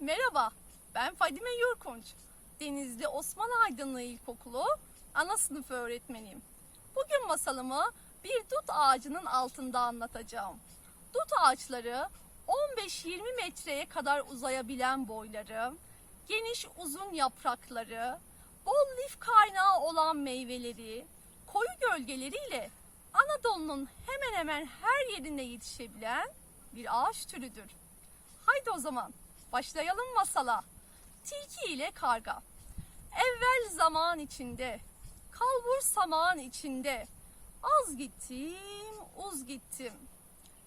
Merhaba, ben Fadime Yurkunç. Denizli Osman Aydınlı İlkokulu ana sınıf öğretmeniyim. Bugün masalımı bir dut ağacının altında anlatacağım. Dut ağaçları 15-20 metreye kadar uzayabilen boyları, geniş uzun yaprakları, bol lif kaynağı olan meyveleri, koyu gölgeleriyle Anadolu'nun hemen hemen her yerinde yetişebilen bir ağaç türüdür. Haydi o zaman başlayalım masala. Tilki ile karga. Evvel zaman içinde, kalbur saman içinde. Az gittim, uz gittim.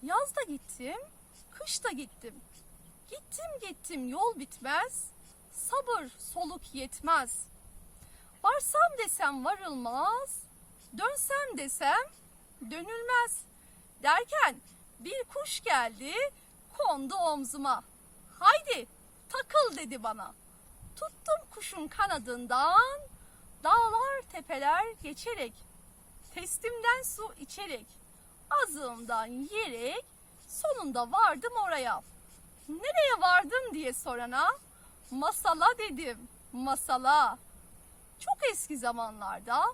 Yaz da gittim, kış da gittim. Gittim gittim yol bitmez, sabır soluk yetmez. Varsam desem varılmaz, dönsem desem dönülmez. Derken bir kuş geldi, kondu omzuma. Haydi takıl dedi bana. Tuttum kuşun kanadından, dağlar tepeler geçerek, testimden su içerek, azığımdan yiyerek, sonunda vardım oraya. Nereye vardım diye sorana, masala dedim, masala. Çok eski zamanlarda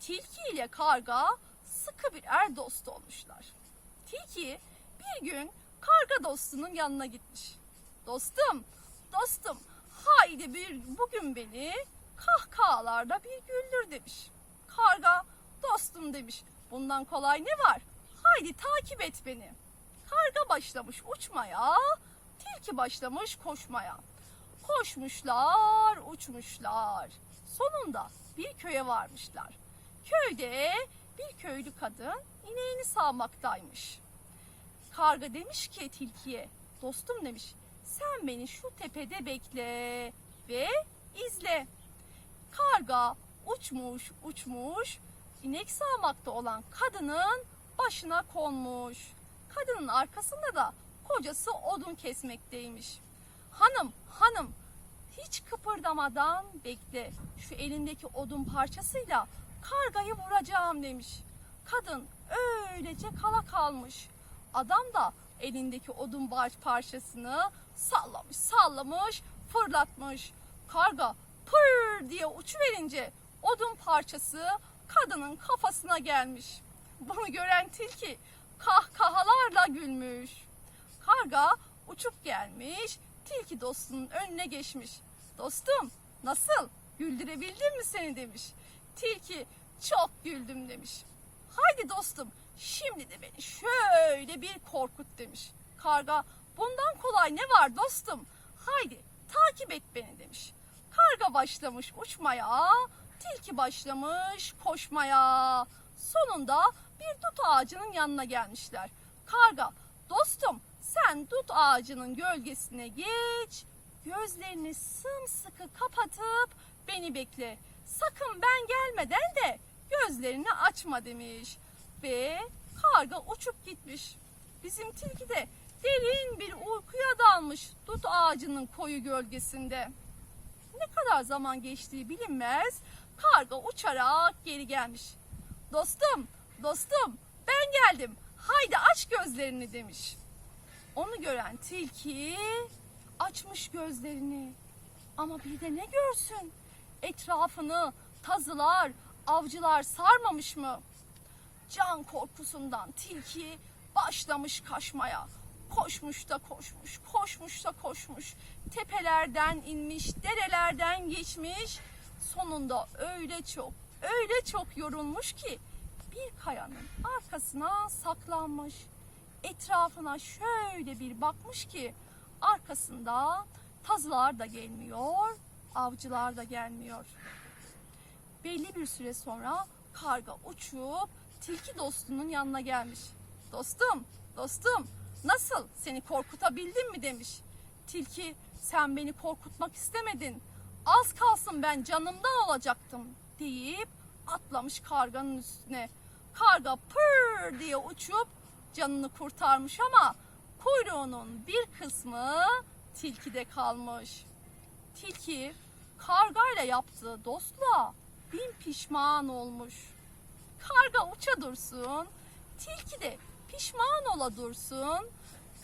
tilki ile karga sıkı bir er dost olmuşlar. Tilki bir gün karga dostunun yanına gitmiş. Dostum, dostum haydi bir bugün beni kahkahalarda bir güldür demiş. Karga dostum demiş. Bundan kolay ne var? Haydi takip et beni. Karga başlamış uçmaya, tilki başlamış koşmaya. Koşmuşlar, uçmuşlar. Sonunda bir köye varmışlar. Köyde bir köylü kadın ineğini sağmaktaymış. Karga demiş ki tilkiye, dostum demiş, sen beni şu tepede bekle ve izle. Karga uçmuş uçmuş, inek sağmakta olan kadının başına konmuş. Kadının arkasında da kocası odun kesmekteymiş. Hanım, hanım, hiç kıpırdamadan bekle. Şu elindeki odun parçasıyla kargayı vuracağım demiş. Kadın öylece kala kalmış. Adam da elindeki odun parçasını sallamış, sallamış, fırlatmış. Karga pır diye uçuverince odun parçası kadının kafasına gelmiş. Bunu gören tilki kahkahalarla gülmüş. Karga uçup gelmiş, tilki dostunun önüne geçmiş. Dostum nasıl güldürebildim mi seni demiş. Tilki çok güldüm demiş. Haydi dostum şimdi de beni şöyle bir korkut demiş. Karga bundan kolay ne var dostum? Haydi takip et beni demiş. Karga başlamış uçmaya, tilki başlamış koşmaya. Sonunda bir dut ağacının yanına gelmişler. Karga dostum sen dut ağacının gölgesine geç, gözlerini sımsıkı kapatıp beni bekle. Sakın ben gelmeden de gözlerini açma demiş. Ve karga uçup gitmiş. Bizim tilki de derin bir uykuya dalmış dut ağacının koyu gölgesinde. Ne kadar zaman geçtiği bilinmez. Karga uçarak geri gelmiş. Dostum, dostum ben geldim. Haydi aç gözlerini demiş. Onu gören tilki açmış gözlerini. Ama bir de ne görsün? Etrafını tazılar, avcılar sarmamış mı? Can korkusundan tilki başlamış kaçmaya. Koşmuş da koşmuş, koşmuş da koşmuş. Tepelerden inmiş, derelerden geçmiş. Sonunda öyle çok, öyle çok yorulmuş ki bir kayanın arkasına saklanmış. Etrafına şöyle bir bakmış ki arkasında tazılar da gelmiyor, avcılar da gelmiyor. Belli bir süre sonra karga uçup tilki dostunun yanına gelmiş. Dostum, dostum nasıl seni korkutabildim mi demiş. Tilki sen beni korkutmak istemedin. Az kalsın ben canımdan olacaktım deyip atlamış karganın üstüne. Karga pır diye uçup canını kurtarmış ama kuyruğunun bir kısmı tilkide kalmış. Tilki kargayla yaptığı dostluğa bin pişman olmuş. Karga uça dursun, tilki de pişman ola dursun.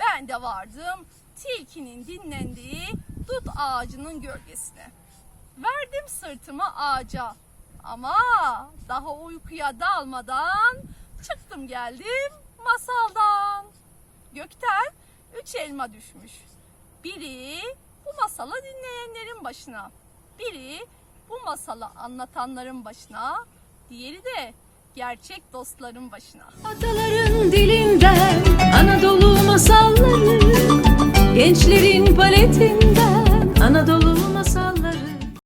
Ben de vardım tilkinin dinlendiği dut ağacının gölgesine. Verdim sırtımı ağaca. Ama daha uykuya dalmadan çıktım geldim masaldan. Gökten üç elma düşmüş. Biri bu masalı dinleyenlerin başına. Biri bu masalı anlatanların başına. Diğeri de gerçek dostların başına. Ataların dilinden Anadolu masalları Gençlerin paletinden Anadolu